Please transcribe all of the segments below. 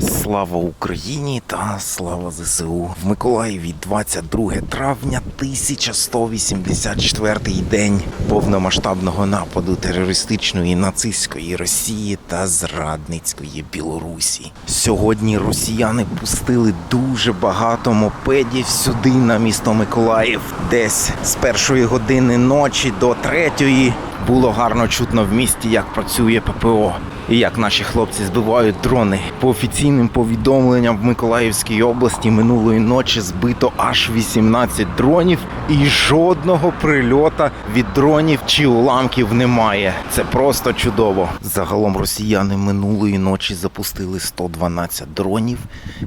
Слава Україні та слава ЗСУ. В Миколаєві 22 травня 1184 день повномасштабного нападу терористичної нацистської Росії та зрадницької Білорусі. Сьогодні росіяни пустили дуже багато мопедів сюди на місто Миколаїв. Десь з першої години ночі до третьої було гарно чутно в місті, як працює ППО і як наші хлопці збивають дрони. По офіційним повідомленням в Миколаївській області минулої ночі збито аж 18 дронів, і жодного прильота від дронів чи уламків немає. Це просто чудово. Загалом росіяни минулої ночі запустили 112 дронів,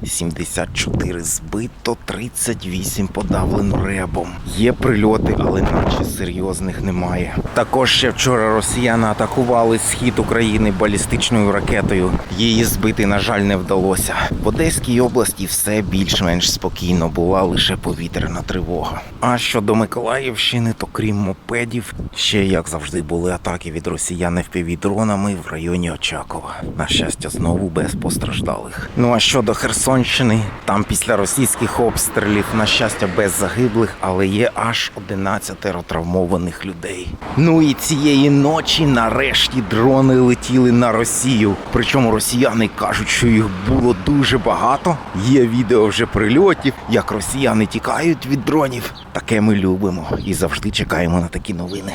74 збито, 38 подавлено ребом. Є прильоти, але наче серйозних немає. Також ще вчора росіяни атакували схід України балістичною ракетою. Її збити, на жаль, не вдалося. В Одеській області все більш-менш спокійно була лише повітряна тривога. А щодо Миколаївщини, то крім мопедів, ще як завжди були атаки від росіян впівдронами в районі Очакова. На щастя, знову без постраждалих. Ну а щодо Херсонщини, там після російських обстрілів, на щастя, без загиблих, але є аж 11 травмованих людей. Ну і цієї ночі нарешті дрони летіли на Росію. Причому росіяни кажуть, що їх було дуже багато. Є відео вже прильотів, як росіяни тікають від дронів. Таке ми любимо і завжди чекаємо на такі новини.